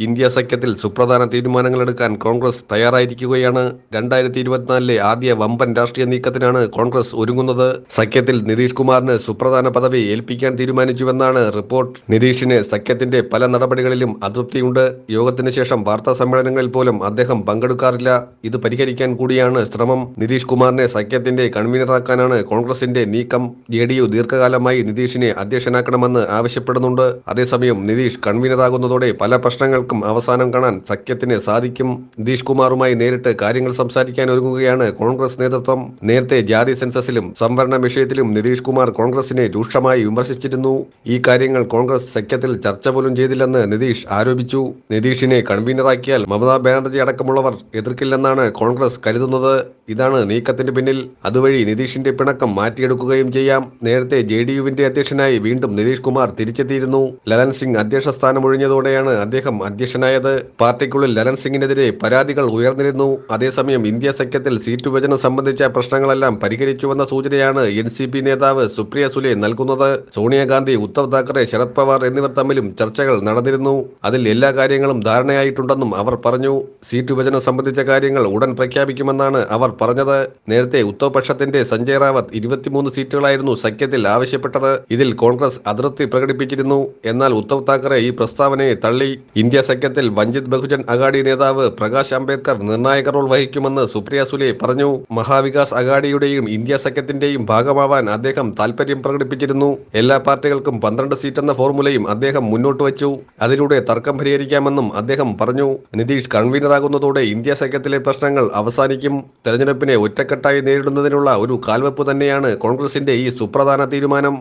India സഖ്യത്തിൽ സുപ്രധാന തീരുമാനങ്ങൾ എടുക്കാൻ കോൺഗ്രസ് തയ്യാറായിരിക്കുകയാണ്. രണ്ടായിരത്തി ഇരുപത്തിനാലിലെ ആദ്യ വമ്പൻ രാഷ്ട്രീയ നീക്കത്തിനാണ് കോൺഗ്രസ് ഒരുങ്ങുന്നത്. സഖ്യത്തിൽ നിതീഷ് കുമാറിന് സുപ്രധാന പദവി ഏൽപ്പിക്കാൻ തീരുമാനിച്ചുവെന്നാണ് റിപ്പോർട്ട്. നിതീഷിന് സഖ്യത്തിന്റെ പല നടപടികളിലും അതൃപ്തിയുണ്ട്. യോഗത്തിന് ശേഷം വാർത്താ സമ്മേളനങ്ങളിൽ പോലും അദ്ദേഹം പങ്കെടുക്കാറില്ല. ഇത് പരിഹരിക്കാൻ കൂടിയാണ് ശ്രമം. നിതീഷ് കുമാറിനെ സഖ്യത്തിന്റെ കൺവീനറാക്കാനാണ് കോൺഗ്രസിന്റെ നീക്കം. ജെ ഡി യു ദീർഘകാലമായി നിതീഷിനെ അധ്യക്ഷനാക്കണമെന്ന് ആവശ്യപ്പെടുന്നുണ്ട്. അതേസമയം നിതീഷ് കൺവീനറാകുന്നതോടെ പല പ്രശ്നങ്ങൾക്കും അവസാനം കാണാൻ സഖ്യത്തിന് സാധിക്കും. നിതീഷ് കുമാറുമായി നേരിട്ട് കാര്യങ്ങൾ സംസാരിക്കാൻ ഒരുങ്ങുകയാണ് കോൺഗ്രസ് നേതൃത്വം. നേരത്തെ ജാതി സെൻസസിലും സംവരണ വിഷയത്തിലും നിതീഷ് കുമാർ കോൺഗ്രസിനെ രൂക്ഷമായി വിമർശിച്ചിരുന്നു. ഈ കാര്യങ്ങൾ കോൺഗ്രസ് സഖ്യത്തിൽ ചർച്ച പോലും ചെയ്തില്ലെന്ന് നിതീഷ് ആരോപിച്ചു. നിതീഷിനെ കൺവീനറാക്കിയാൽ മമതാ ബാനർജി അടക്കമുള്ളവർ എതിർക്കില്ലെന്നാണ് കോൺഗ്രസ് കരുതുന്നത്. ഇതാണ് നീക്കത്തിന് പിന്നിൽ. അതുവഴി നിതീഷിന്റെ പിണക്കം മാറ്റിയെടുക്കുകയും ചെയ്യാം. നേരത്തെ ജെ ഡി യുവിന്റെ അധ്യക്ഷനായി വീണ്ടും നിതീഷ് കുമാർ തിരിച്ചെത്തിയിരുന്നു. ലലൻ സിംഗ് അധ്യക്ഷ സ്ഥാനം ഒഴിഞ്ഞതോടെയാണ് അദ്ദേഹം അധ്യക്ഷനായത് പാർട്ടിക്കുള്ളിൽ ലലൻ സിംഗിനെതിരെ പരാതികൾ ഉയർന്നിരുന്നു. അതേസമയം ഇന്ത്യ സഖ്യത്തിൽ സീറ്റ് വിഭജനം സംബന്ധിച്ച പ്രശ്നങ്ങളെല്ലാം പരിഹരിച്ചുവെന്ന സൂചനയാണ് എൻ സി പി നേതാവ് സുപ്രിയ സുലെ നൽകുന്നത്. സോണിയാഗാന്ധി ഉദ്ധവ് താക്കറെ ശരത് പവാർ എന്നിവർ തമ്മിലും ചർച്ചകൾ നടന്നിരുന്നു. അതിൽ എല്ലാ കാര്യങ്ങളും ധാരണയായിട്ടുണ്ടെന്നും അവർ പറഞ്ഞു. സീറ്റ് വിഭജനം സംബന്ധിച്ച കാര്യങ്ങൾ ഉടൻ പ്രഖ്യാപിക്കുമെന്നാണ് അവർ പറഞ്ഞത്. നേരത്തെ ഉത്തവ് പക്ഷത്തിന്റെ സഞ്ജയ് റാവത്ത് ഇരുപത്തിമൂന്ന് സീറ്റുകളായിരുന്നു സഖ്യത്തിൽ ആവശ്യപ്പെട്ടത്. ഇതിൽ കോൺഗ്രസ് അതൃപ്തി പ്രകടിപ്പിച്ചിരുന്നു. എന്നാൽ ഉദ്ധവ് താക്കറെ ഈ പ്രസ്താവനയെ തള്ളി. ഇന്ത്യ സഖ്യത്തിൽ വഞ്ചിത് ബഹുജൻ അഗാഡി നേതാവ് പ്രകാശ് അംബേദ്കർ നിർണായക റോൾ വഹിക്കുമെന്ന് സുപ്രിയ സുലെ പറഞ്ഞു. മഹാവികാസ് അഗാഡിയുടെയും ഇന്ത്യ സഖ്യത്തിന്റെയും ഭാഗമാവാൻ അദ്ദേഹം താൽപര്യം പ്രകടിപ്പിച്ചിരുന്നു. എല്ലാ പാർട്ടികൾക്കും പന്ത്രണ്ട് സീറ്റെന്ന ഫോർമുലയും അദ്ദേഹം മുന്നോട്ട് വച്ചു. അതിലൂടെ തർക്കം പരിഹരിക്കാമെന്നും അദ്ദേഹം പറഞ്ഞു. നിതീഷ് കൺവീനറാകുന്നതോടെ ഇന്ത്യ സഖ്യത്തിലെ പ്രശ്നങ്ങൾ അവസാനിക്കും. തെരഞ്ഞെടുപ്പിനെ ഒറ്റക്കെട്ടായി നേരിടുന്നതിനുള്ള ഒരു കാൽവെപ്പ് തന്നെയാണ് കോൺഗ്രസിന്റെ ഈ സുപ്രധാന തീരുമാനം.